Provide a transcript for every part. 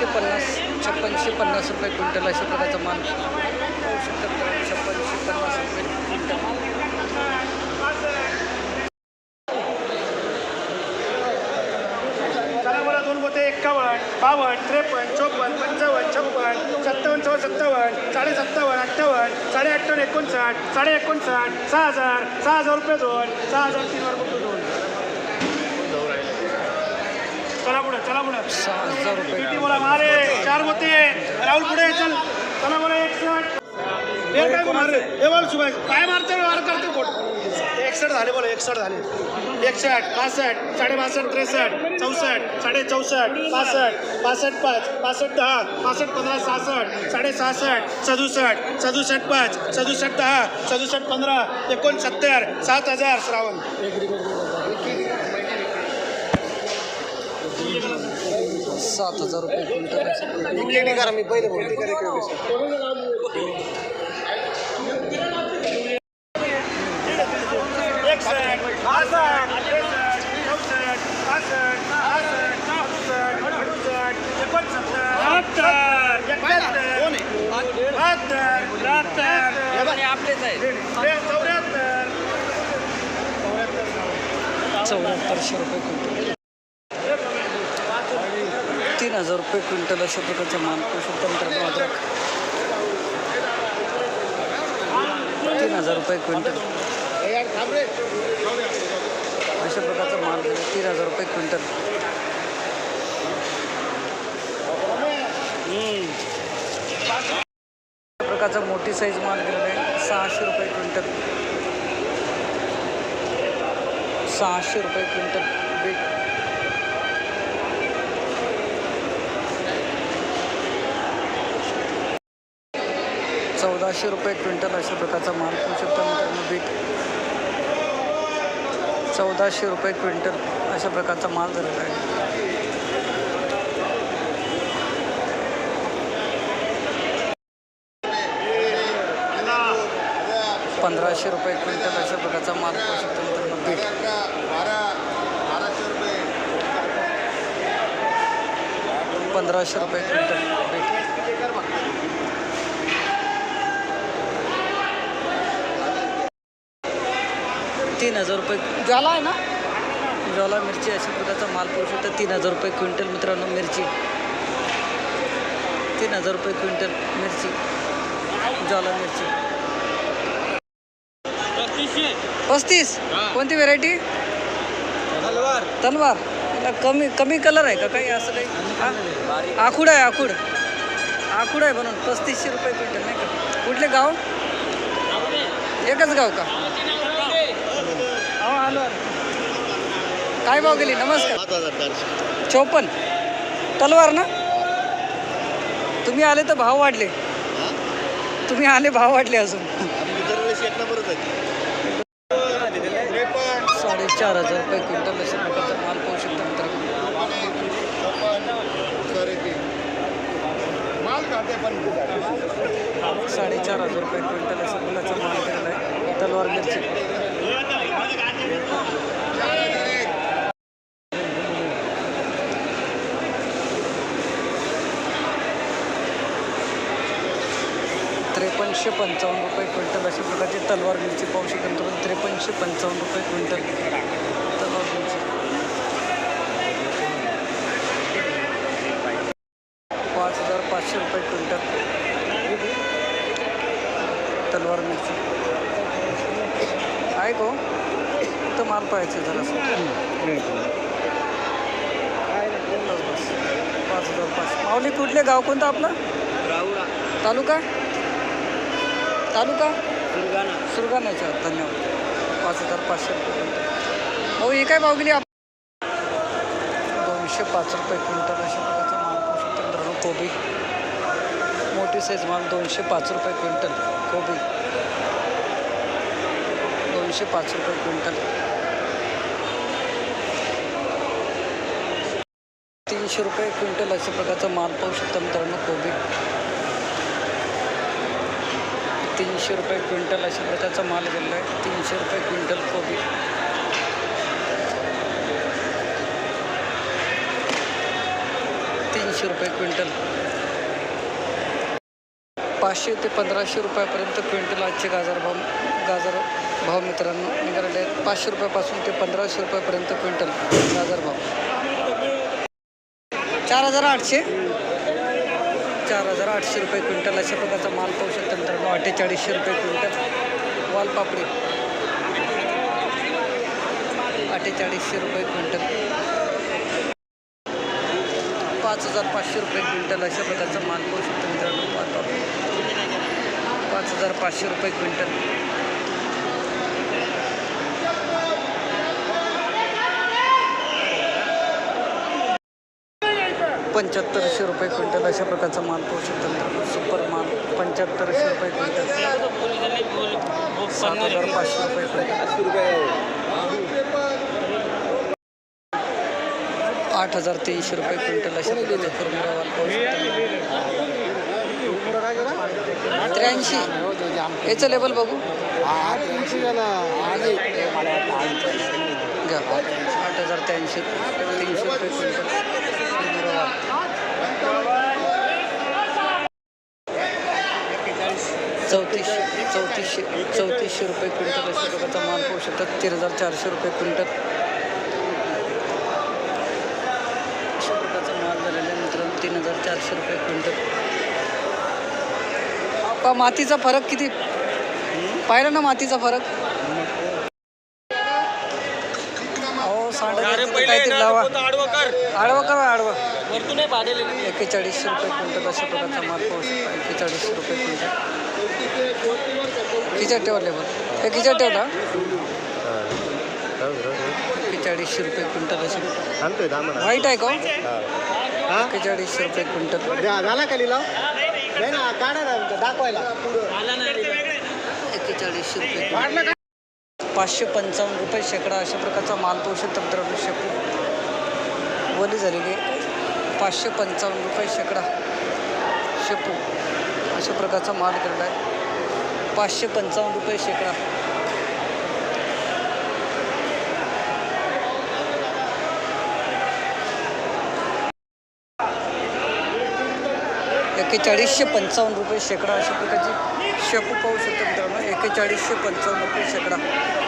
छप्पनशे पन्नास छप्पनशे पन्नास रुपये क्विंटल अशा प्रकारचा माल पाहू छप्पनशे पन्नास रुपये क्विंटल. दोन बावन्न त्रेपन्न चोपन्न पंचावन्न छप्पन्न सत्तावन्न चौ सत्तावन्न साडे सत्तावन्न अठ्ठावन्न साडे अठ्ठावन्न एकोणसाठ साडे एकोणसाठ सहा हजार सहा हजार रुपये दोन सहा हजार तीन हजार बघतो दोन. चला पुढे चला पुढे. सहा हजार रुपये किती बोला मारे चार होते राहुल पुढे चल. चला बोला एकसठ हे काय मारे. हे बोल सुभाष काय मारते वार करते कोट एकसठ झाले बोला एकसठ झाले. एकसठ पासष्ट त्रेसष्ट चौसष्ट साडे चौसष्ट पासष्ट पासष्ट पाच पासष्ट दहा पासष्ट पंधरा सहासष्ट साडे सहासष्ट सदुसष्ट सदुसष्ट पाच सदुसष्ट दहा सदुसष्ट पंधरा एकोणसत्तर सात हजार श्रावण. सात हजार रुपये क्विंटल अशा प्रकारचे मी पहिले आपलेच आहे चौऱ्याहत्तरशे रुपये क्विंटल तीन हजार रुपये क्विंटल अशा प्रकारचा माल पाहू तंत्र अद्रक तीन हजार रुपये क्विंटल. अशा प्रकारचा माल तीन हजार रुपये क्विंटल. अशा प्रकारचा मोठी साईज माल गेलेला आहे सहाशे रुपये क्विंटल. सहाशे रुपये क्विंटल. बीट चौदाशे रुपये क्विंटल अशा प्रकारचा माल पाहू शकता मित्रांनो. बीट चौदाशे रुपये क्विंटल अशा प्रकारचा माल झालेला आहे. पंधराशे रुपये क्विंटल अशा प्रकारचा माल पाहू शकतो मित्रांनो. बीट पंधराशे रुपये क्विंटल तीन हजार रुपये. ज्वाला आहे ना? ज्वाला मिरची अशा प्रकारचा माल पाहू शकता. तीन हजार रुपये क्विंटल मित्रांनो मिरची. तीन हजार रुपये क्विंटल मिरची. ज्वाला मिरची. पस्तीस? कोणती व्हेरायटी तलवार. याला कमी कमी कलर आहे का काही असं काही? हा? आखूड आहे आखूड. आखूड आहे म्हणून. पस्तीसशे रुपये क्विंटल नाही का? कुठले गाव? एकच गाव का हो आलो आलो. काय भाव गेली? नमस्कार. चौपन्न. तलवार ना? तुम्ही आले तर भाव वाढले. तुम्ही आले भाव वाढले अजून. साडेचार हजार रुपये क्विंटल प्रकारचा माल पाहू शकता मित्रांनो. साडेचार हजार रुपये क्विंटल अशा फुलाचा माल केलेला आहे. तलवार मिरची. त्रेपन्नशे पंचावन्न रुपये क्विंटल अशा प्रकारची तलवार मिरची पाहू शकाल तुम्ही त्रेपन्नशे पंचावन्न रुपये क्विंटल. तलवार मिरची. पाच हजार पाचशे रुपये क्विंटल. तलवार मिरची. आहे को तर माल पाहायचं जरा बस बस. पाच हजार पाचशे. माऊली कुठले? गाव कोणतं आपलं? तालुका? तालुका? सुरगाण्याच्या धन्यवाद. पाच हजार पाचशे रुपये. हो ही काय भाव गेली? आप दोनशे पाच रुपये क्विंटल अशा प्रकारचा माल पाहू शकता मित्रांनो कोबी. मोठी साईज माल दोनशे पाच रुपये क्विंटल कोबी. दोनशे पाच रुपये क्विंटल. तीनशे रुपये क्विंटल अशा प्रकारचा माल पाहू शकता मित्रांनो कोबी. तीनशे रुपये क्विंटल अशा प्रकारचा माल गेलेला आहे. तीनशे रुपये क्विंटल कोबी. तीनशे तीनशे रुपये क्विंटल. पाचशे ते पंधराशे रुपयापर्यंत क्विंटल आजचे गाजर भाव गाजर भाव मित्रांनो निघालेले आहेत. पाचशे रुपयापासून ते पंधराशे रुपयापर्यंत क्विंटल गाजर भाव. चार हजार आठशे. चार हजार आठशे रुपये क्विंटल अशा प्रकारचा माल पाहू शकता मित्रांनो. अठ्ठेचाळीसशे रुपये क्विंटल. वालपापडी. अठ्ठेचाळीसशे रुपये क्विंटल. पाच हजार पाचशे रुपये क्विंटल अशा प्रकारचा माल पाहू शकतो मित्रांनो. वालपापडी पाच हजार पाचशे रुपये क्विंटल. पंच्याहत्तरशे रुपये अशा प्रकारचा माल पाहू शकतो सुपर माल पंच्याहत्तरशे रुपये क्विंटल. सात हजार पाचशे रुपये क्विंटल. आठ हजार तीनशे रुपये क्विंटल अशा प्रकारचा कुरमुरा माल पाहू त्र्याऐंशी. याचं लेबल बघू. घ्या. आठ हजार त्र्याऐंशी तीनशे रुपये क्विंटल कुरमुरा माल चौतीसशे चौतीसशे चौतीसशे रुपये क्विंटल अशा प्रकारचा माल पाहू शकतात तीन हजार चारशे रुपये क्विंटल. अशा प्रकारचा माल झालेला आहे मित्रांनो तीन हजार चारशे रुपये क्विंटल. का मातीचा फरक किती? पाहिलं ना मातीचा फरक? अहो सांडा काहीतरी लावा. आडवा करा. आडवा एक्केचाळीसशे रुपये क्विंटल अशा प्रकारचा माल पाहू शकता एक्केचाळीसशे रुपये क्विंटल. खिचट ठेवा लेबर हे खिचट ठेवला एक्केचाळीसशे रुपये क्विंटल असे आणतोय दामन व्हाईट आहे का हो? एक्केचाळीसशे रुपये क्विंटल. झाला का लिलाव? नाही ना काढा ना दाखवायला. एक्केचाळीसशे रुपये. पाचशे पंचावन्न रुपये शेकडा अशा प्रकारचा माल शकता मित्रांनो शेपू वली झालेली आहे. पाचशे पंचावन्न रुपये शेकडा. शेपू. अशा प्रकारचा माल केलेला आहे. पाचशे पंचावन्न रुपये शेकडा. एकेचाळीसशे पंचावन्न रुपये शेकडा अशा प्रकारची शेपू पाहू शकतो मित्रांनो. एकेचाळीसशे पंचावन्न रुपये शेकडा.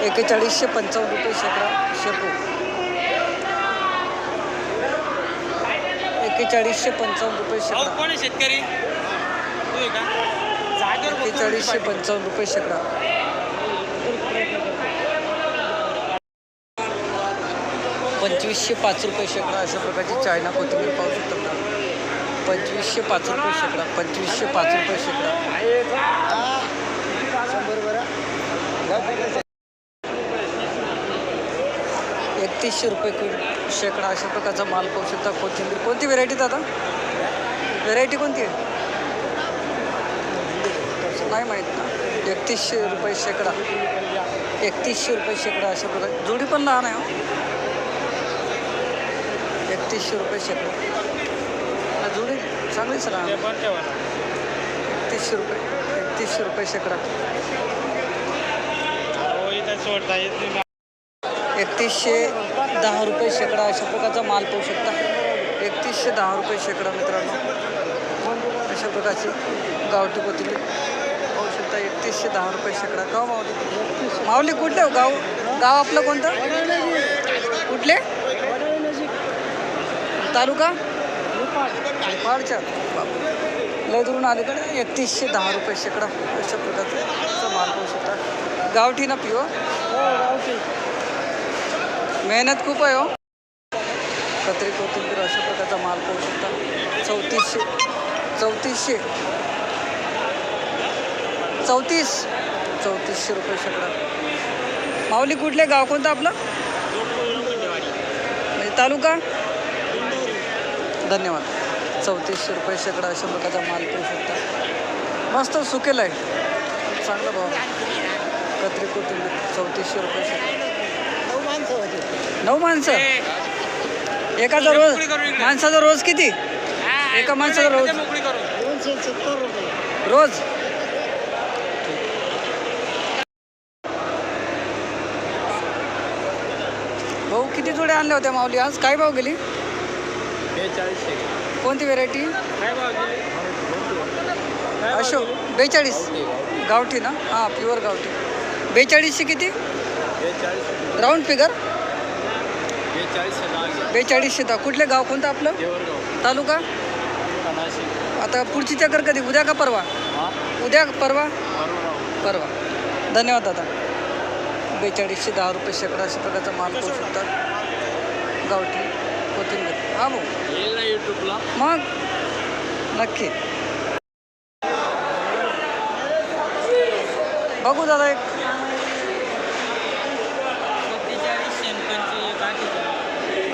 एकेचाळीसशे पंचावन्न रुपये शेकडा शेपू एकेचाळीसशे पंचावन्न रुपये शेकडा. कोण शेतकरी? बेचाळीसशे पंचावन्न रुपये शेकडा. पंचवीसशे पाच रुपये शेकडा अशा प्रकारची चायना कोथिंबीर पाहू शकतो पंचवीसशे पाच रुपये शेकडा पंचवीसशे पाच रुपये शेकडा. एकतीसशे रुपये शेकडा अशा प्रकारचा माल पाहू शकता कोथिंबीर. कोणती व्हेरायटी दादा? व्हेरायटी कोणती आहे? नाही माहीत ना? एकतीसशे रुपये शेकडा. एकतीसशे रुपये शेकडा अशा प्रकारे. जोडी पण लहान आहे हो. एकतीसशे रुपये शेकडा. जोडी चांगलीच लहान एकतीसशे रुपये एकतीसशे रुपये शेकडा. एकतीसशे दहा रुपये शेकडा अशा प्रकारचा माल पाहू शकता. एकतीसशे दहा रुपये शेकडा मित्रांनो. अशा प्रकारची गावठी कोथिंबीर आता एकतीसशे दहा रुपये शेकडा का माऊली माऊली कुठले हो? गाव गाव आपलं कोणतं? कुठले? तालुका? पाडच्या लय दुरून अलीकडे एकतीसशे दहा रुपये शेकडा अशा प्रकारचं माल पाहू शकता. गावठी ना पिओ मेहनत खूप आहे हो. कत्री कोथिंबीर अशा प्रकारचा माल पाहू शकता. चौतीसशे चौतीसशे. चौतीस. चौतीसशे रुपये शेकडा माऊली कुठले गाव कोणतं आपलं? म्हणजे तालुका? धन्यवाद. चौतीसशे रुपये शेकडा अशा प्रकारचा माल पाहू शकता. मस्त सुकेल आहे. चांगला भाव. कत्री कोथिंबीर चौतीसशे रुपये शेकडा नऊ माणसं? एकाचा रोज माणसाचा रोज किती? एका माणसाचा रोज. करू रोज? जोड्या आणल्या होत्या माऊली आज. काय भाव गेली? बेचाळीसशे. कोणती व्हेरायटी काय भाव दिली अशोक बेचाळीस. गावठी. ना? हां प्युअर गावठी. बेचाळीसशे किती? राऊंड फिगर बेचाळीसशे दहा कुठले गाव? कोणतं आपलं? तालुका? आता पुढची चक्कर कधी? उद्या का परवा? उद्या परवा? परवा. धन्यवाद दादा. बेचाळीसशे दहा रुपये शेकडा अशा प्रकारचा माल करू शकतात गावठी कोथिंबीर. हा भाऊ. येईल ना यूट्यूबला मग? नक्की. बघू दादा एक.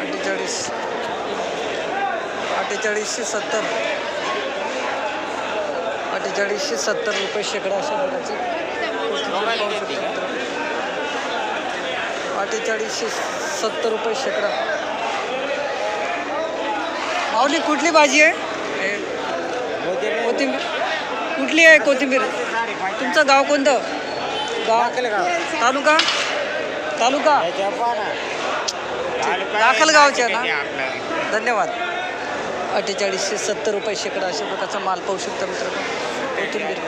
अठ्ठेचाळीस. अठ्ठेचाळीसशे सत्तर. अठ्ठेचाळीसशे सत्तर रुपये शेकडा अशा प्रकारचे अठ्ठेचाळीसशे सत्तर रुपये शेकडा. माऊली कुठली भाजी आहे? हे, कोथिंबीर. कुठली आहे कोथिंबीर? तुमचं गाव कोणतं? गाव? तालुका? तालुका? दाखल गावचे ना? धन्यवाद. अठ्ठेचाळीसशे सत्तर रुपये शेकडा अशा प्रकारचा माल पाहू शकता मित्रांनो. कोथिंबीर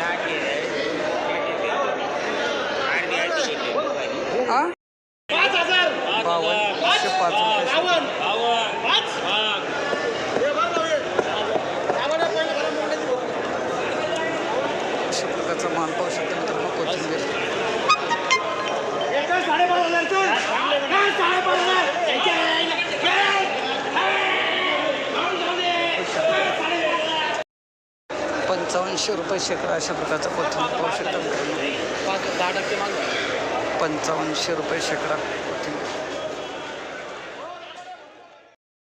हा पाच हजार बावन्न एकशे पाच रुपये शेकडा. बावन्न पाच हे बघ ना हे. आम्हाला पहिलं घरात मोडण्याची गोष्ट. अशा प्रकारचा माल पाहू शकता मित्रांनो कोथिंबीर एकच साडेपाच हजार चल. हा, साडेपाच हजार. याच्या आईला. हे, हे. जाऊन जाऊ दे. पाचशे रुपये शेकडा अशा प्रकारचा कोथिंबीर पाहू शकता. दहा पंचावन्नशे रुपये शेकडा कोथिंबीर.